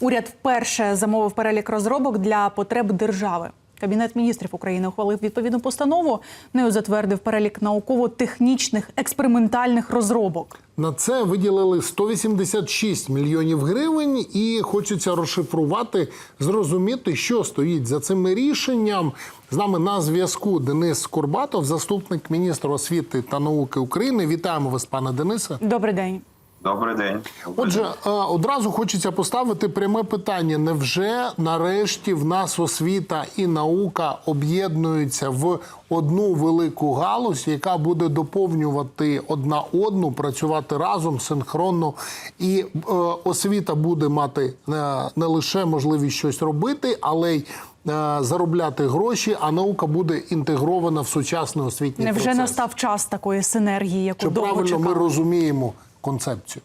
Уряд вперше замовив перелік розробок для потреб держави. Кабінет міністрів України ухвалив відповідну постанову. Нею затвердив перелік науково-технічних експериментальних розробок. На це виділили 186 мільйонів гривень, і хочеться розшифрувати, зрозуміти, що стоїть за цим рішенням. З нами на зв'язку Денис Курбатов, заступник міністра освіти та науки України. Вітаємо вас, пане Денисе. Добрий день. Добрий день. Отже, е, одразу хочеться поставити пряме питання: невже нарешті в нас освіта і наука об'єднуються в одну велику галузь, яка буде доповнювати одна одну, працювати разом синхронно, і е, освіта буде мати е, не лише можливість щось робити, але й е, заробляти гроші, а наука буде інтегрована в сучасний освітній Невже процес. настав час такої синергії, яку Чи довго правильно ми розуміємо концепцію?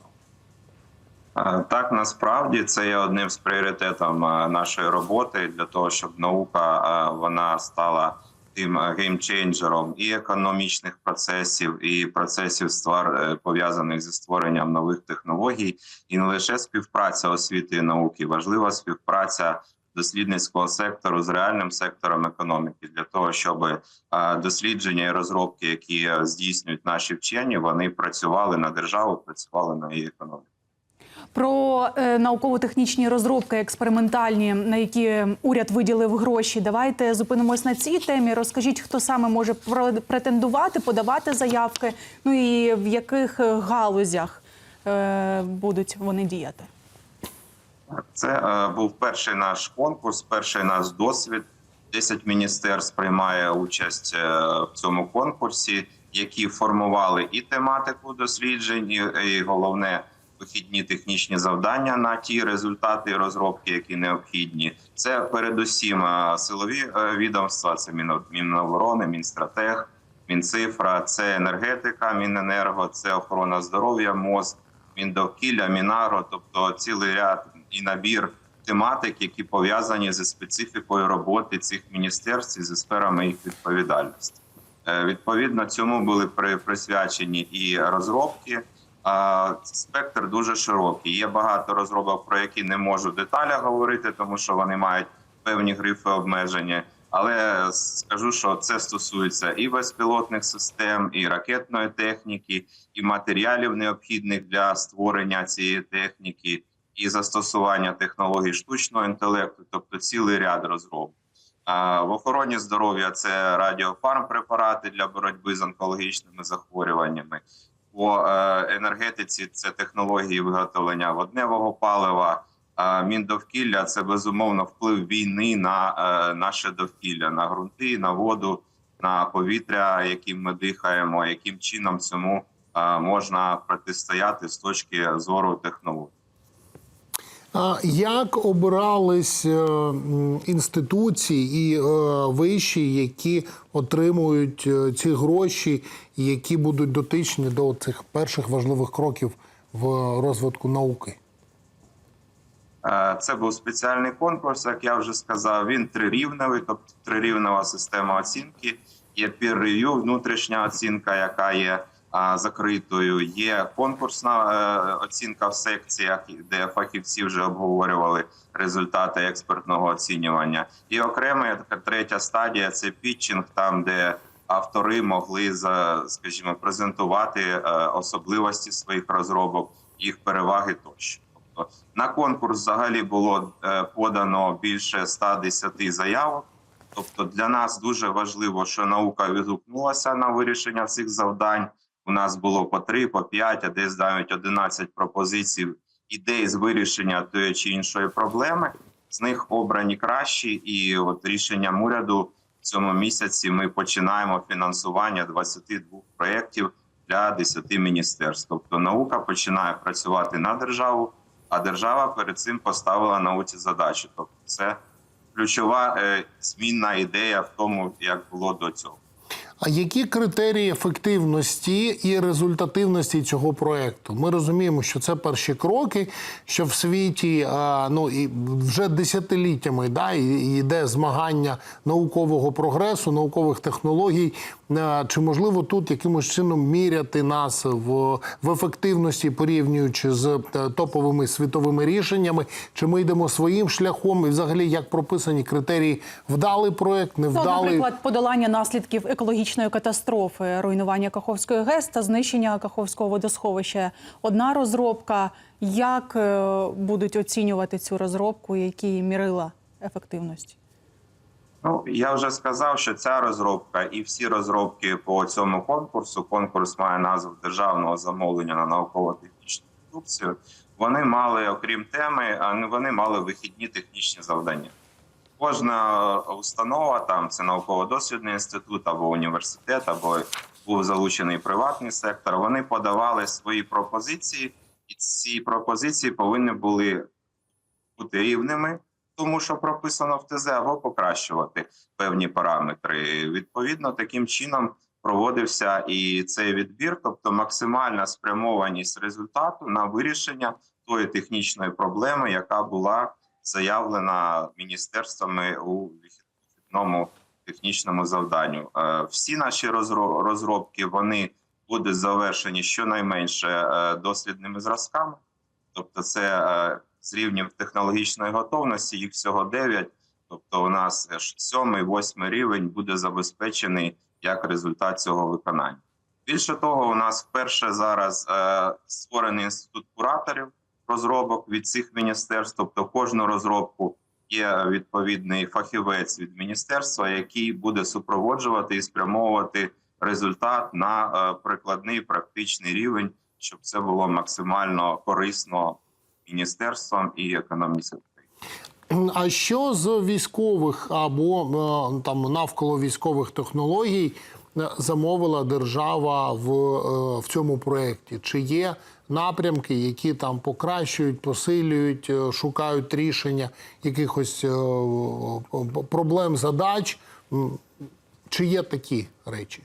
Так, насправді це є одним з пріоритетів нашої роботи для того, щоб наука вона стала тим геймчейнджером і економічних процесів, і процесів ствар е, пов'язаних зі створенням нових технологій, і не лише співпраця освіти і науки, важлива співпраця дослідницького сектору з реальним сектором економіки для того, щоб е, дослідження і розробки, які е, здійснюють наші вчені, вони працювали на державу, працювали на її економіку. Про е, науково-технічні розробки експериментальні, на які уряд виділив гроші. Давайте зупинимось на цій темі. Розкажіть, хто саме може претендувати, подавати заявки, ну і в яких галузях будуть вони діяти. Це е, був перший наш конкурс, перший наш досвід. Десять міністерств приймає участь е, в цьому конкурсі, які формували і тематику досліджень, і, головне вихідні технічні завдання на ті результати і розробки, які необхідні. Це передусім е, силові відомства, це Міно- Міноборони, Мінстратег, Мінцифра, це енергетика, Міненерго, це охорона здоров'я, МОЗ, Міндовкілля, Мінагро, тобто цілий ряд і набір тематик, які пов'язані зі специфікою роботи цих міністерств і зі сферами їх відповідальності. Е, Відповідно, цьому були при- присвячені і розробки. Спектр дуже широкий. Є багато розробок, про які не можу в деталях говорити, тому що вони мають певні грифи обмеження. Але скажу, що це стосується і безпілотних систем, і ракетної техніки, і матеріалів необхідних для створення цієї техніки, і застосування технологій штучного інтелекту, тобто цілий ряд розробок. В охороні здоров'я це радіофармпрепарати для боротьби з онкологічними захворюваннями. По е, енергетиці це технології виготовлення водневого палива. Міндовкілля це безумовно вплив війни на е, наше довкілля, на ґрунти, на воду, на повітря, яким ми дихаємо, яким чином цьому е, можна протистояти з точки зору технологій. А як обирались е, інституції і е, виші, які отримують е, ці гроші, які будуть дотичні до цих перших важливих кроків в розвитку науки? Це був спеціальний конкурс, як я вже сказав. Він трирівневий, тобто трирівнева система оцінки. Є peer review, внутрішня оцінка, яка є закритою. Є конкурсна е, оцінка в секціях, де фахівці вже обговорювали результати експертного оцінювання. І окрема така третя стадія це пітчинг, там де автори могли скажімо, презентувати е, особливості своїх розробок, їх переваги тощо. Тобто на конкурс взагалі було е, подано більше 110 заявок. Тобто для нас дуже важливо, що наука відгукнулася на вирішення цих завдань. У нас було по 3, по 5, а десь навіть 11 пропозицій ідей з вирішення тої чи іншої проблеми. З них обрані кращі, і от рішенням уряду в цьому місяці ми починаємо фінансування 22 проєктів для 10 міністерств. Тобто наука починає працювати на державу, а держава перед цим поставила науці задачу. Тобто, це ключова е, змінна ідея в тому, як було до цього. А які критерії ефективності і результативності цього проекту? Ми розуміємо, що це перші кроки, що в світі ну і вже десятиліттями да, йде змагання наукового прогресу, наукових технологій. Чи можливо тут якимось чином міряти нас в, в ефективності, порівнюючи з е, топовими світовими рішеннями? Чи ми йдемо своїм шляхом? І взагалі як прописані критерії вдалий проект, Ну, невдалий? наприклад, подолання наслідків екологічної катастрофи, руйнування Каховської ГЕС та знищення Каховського водосховища. Одна розробка. Як е, будуть оцінювати цю розробку, які мірила ефективності? Ну я вже сказав, що ця розробка і всі розробки по цьому конкурсу. Конкурс має назву державного замовлення на науково-технічну продукцію. Вони мали, окрім теми, вони мали вихідні технічні завдання. Кожна установа, там це науково-дослідний інститут або університет, або був залучений приватний сектор. Вони подавали свої пропозиції, і ці пропозиції повинні були бути рівними, тому що прописано в ТЗ, або покращувати певні параметри. Відповідно, таким чином проводився і цей відбір, тобто максимальна спрямованість результату на вирішення тої технічної проблеми, яка була заявлена міністерствами у вихідному технічному завданню. Е, Всі наші розробки вони будуть завершені щонайменше е, дослідними зразками. Тобто, це е, з рівнем технологічної готовності, їх всього 9. Тобто, у нас е, ж сьомий, восьмий рівень буде забезпечений як результат цього виконання. Більше того, у нас вперше зараз створений інститут кураторів розробок від цих міністерств. Тобто, кожну розробку є відповідний фахівець від міністерства, який буде супроводжувати і спрямовувати результат на е, прикладний практичний рівень, щоб це було максимально корисно міністерствам і економіці. А що з військових або е, там навколо військових технологій замовила держава в, е, в цьому проєкті? Чи є напрямки, які там покращують, посилюють, е, шукають рішення якихось е, е, проблем, задач? Чи є такі речі?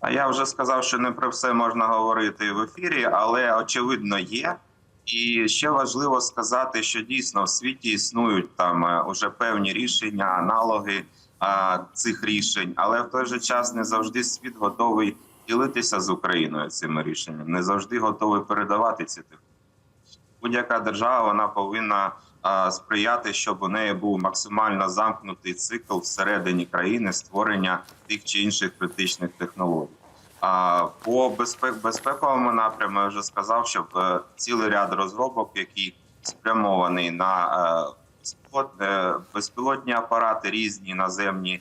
А я вже сказав, що не про все можна говорити в ефірі, але очевидно є. І ще важливо сказати, що дійсно в світі існують там е, уже певні рішення, аналоги а, цих рішень, але в той же час не завжди світ готовий ділитися з Україною цими рішеннями, не завжди готовий передавати ці технології. Будь-яка держава вона повинна а, сприяти, щоб у неї був максимально замкнутий цикл всередині країни створення тих чи інших критичних технологій. А по безпек безпековому напряму я вже сказав, що е, цілий ряд розробок, які спрямований на е, безпілотні апарати, різні наземні,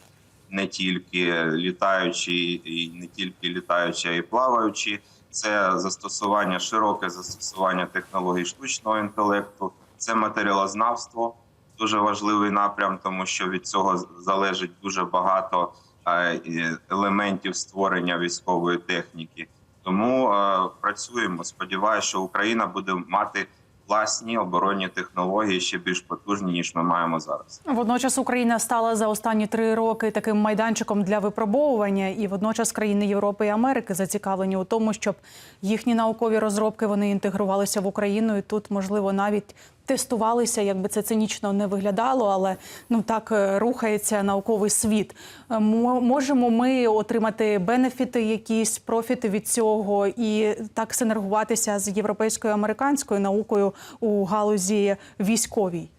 не тільки літаючі, і не тільки літаючі, а й плаваючі. Це застосування, широке застосування технологій штучного інтелекту, це матеріалознавство, дуже важливий напрям, тому що від цього залежить дуже багато е, елементів створення військової техніки. Тому е, працюємо. Сподіваюся, що Україна буде мати власні оборонні технології ще більш потужні ніж ми маємо зараз. Водночас Україна стала за останні три роки таким майданчиком для випробовування, і водночас країни Європи і Америки зацікавлені у тому, щоб їхні наукові розробки вони інтегрувалися в Україну, і тут можливо навіть тестувалися, якби це цинічно не виглядало, але ну так е, рухається науковий світ. Е, Можемо ми отримати бенефіти, якісь профіти від цього, і так синергуватися з європейською американською наукою у галузі військовій.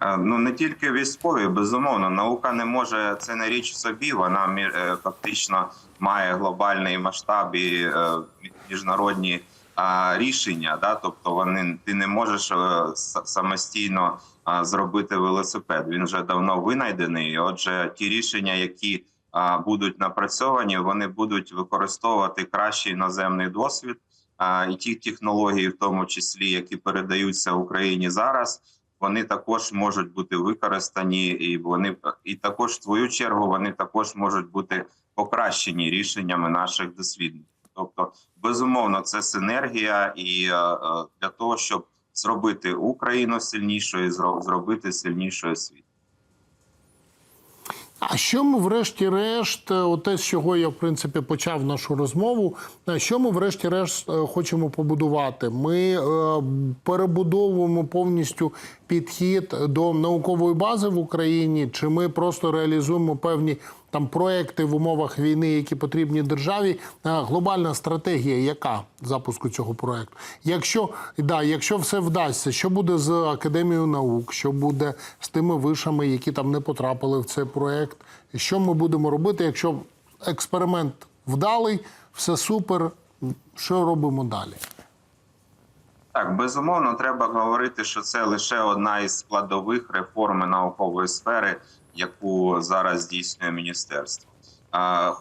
Е, Ну не тільки військові, безумовно, наука не може це не річ собі. Вона фактично має глобальний масштаб і міжнародні рішення. Да? Тобто вони ти не можеш е, самостійно зробити велосипед. Він вже давно винайдений. Отже, ті рішення, які будуть напрацьовані, вони будуть використовувати кращий іноземний досвід. І ті технології, в тому числі, які передаються Україні зараз, вони також можуть бути використані, і вони і також в свою чергу вони також можуть бути покращені рішеннями наших дослідників. Тобто, безумовно, це синергія, і е, е, для того, щоб зробити Україну сильнішою, зро- зробити сильнішою світ. А що ми, врешті-решт, е, те, з чого я в принципі почав нашу розмову, що ми, врешті-решт, хочемо побудувати? Ми перебудовуємо повністю підхід до наукової бази в Україні, чи ми просто реалізуємо певні там проекти в умовах війни, які потрібні державі? Е, Глобальна стратегія, яка запуску цього проекту? Якщо да, якщо все вдасться, що буде з академією наук, що буде з тими вишами, які там не потрапили в цей проект? Що ми будемо робити, якщо експеримент вдалий, все супер? Що робимо далі? Так, безумовно, треба говорити, що це лише одна із складових реформи наукової сфери, яку зараз здійснює міністерство.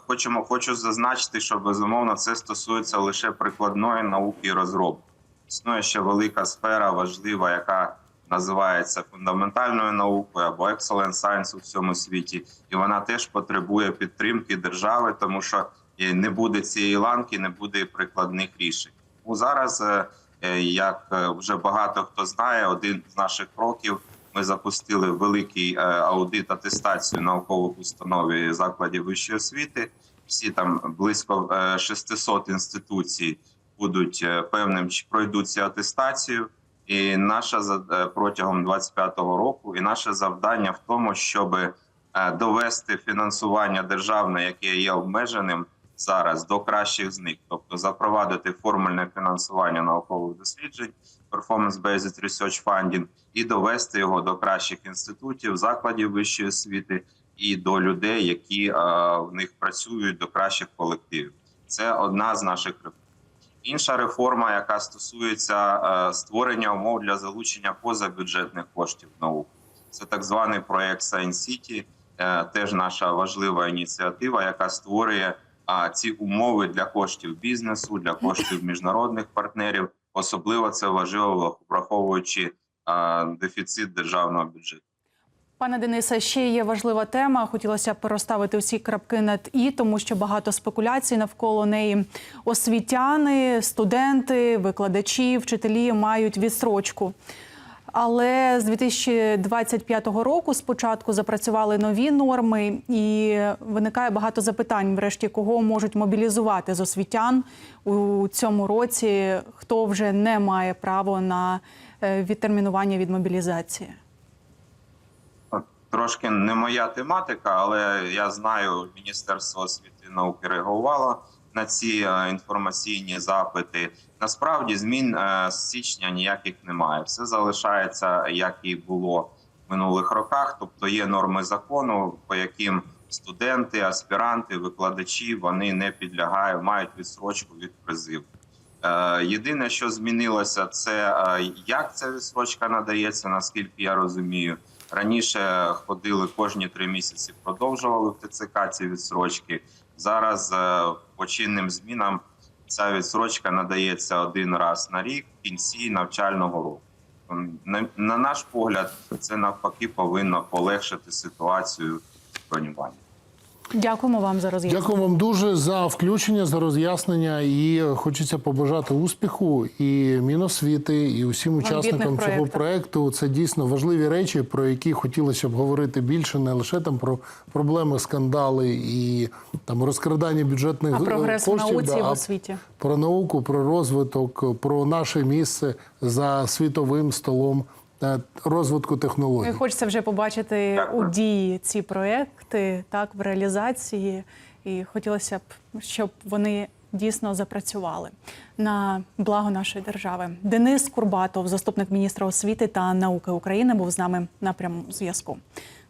Хочемо, хочу зазначити, що безумовно це стосується лише прикладної науки і розробки. Існує ще велика сфера важлива, яка називається фундаментальною наукою або excellent science у всьому світі, і вона теж потребує підтримки держави, тому що е, не буде цієї ланки, не буде прикладних рішень. Ну, зараз, е, е, як вже багато хто знає, один з наших кроків ми запустили великий е, аудит атестацію наукових установ і закладів вищої освіти. Всі там близько е, 600 інституцій будуть е, певним пройдуть цю атестацію. І наша е, протягом 25-го року, і наше завдання в тому, щоб е, довести фінансування державне, яке є обмеженим зараз, до кращих з них, тобто запровадити формульне фінансування наукових досліджень, performance-based research funding, і довести його до кращих інститутів, закладів вищої освіти і до людей, які е, в них працюють, до кращих колективів. Це одна з наших реформ. Інша реформа, яка стосується е, створення умов для залучення позабюджетних коштів в науку, це так званий проект Science City, е, теж наша важлива ініціатива, яка створює а, ці умови для коштів бізнесу, для коштів міжнародних партнерів. Особливо це важливо, враховуючи дефіцит державного бюджету. Пане Денисе, ще є важлива тема. Хотілося б розставити усі крапки над і, тому що багато спекуляцій навколо неї. Освітяни, студенти, викладачі, вчителі мають відстрочку. Але з 2025 року спочатку запрацювали нові норми, і виникає багато запитань, врешті, кого можуть мобілізувати з освітян у цьому році, хто вже не має право на е, відтермінування від мобілізації. Трошки не моя тематика, але я знаю, Міністерство освіти і науки реагувало на ці е, інформаційні запити. Насправді змін е, з січня ніяких немає. Все залишається як і було в минулих роках. Тобто є норми закону, по яким студенти, аспіранти, викладачі вони не підлягають, мають відсрочку від призиву. Е, Єдине, що змінилося, це е, як ця відсрочка надається, наскільки я розумію. Раніше ходили кожні три місяці, продовжували в ТЦК ці відсрочки. Зараз по чинним змінам ця відсрочка надається один раз на рік в кінці навчального року. На, на наш погляд, це навпаки повинно полегшити ситуацію бронювання. Дякуємо вам за роз'яснення. Дякую вам дуже за включення, за роз'яснення. І хочеться побажати успіху і Міносвіти, і усім учасникам цього проекту. Це дійсно важливі речі, про які хотілося б говорити більше, не лише там про проблеми, скандали і там розкрадання бюджетних А прогрес в науці да, в освіті. про науку, про розвиток, про наше місце за світовим столом розвитку технологій. Ну, І хочеться вже побачити у дії ці проекти, так в реалізації. І хотілося б, щоб вони дійсно запрацювали на благо нашої держави. Денис Курбатов, заступник міністра освіти та науки України, був з нами на прямому зв'язку.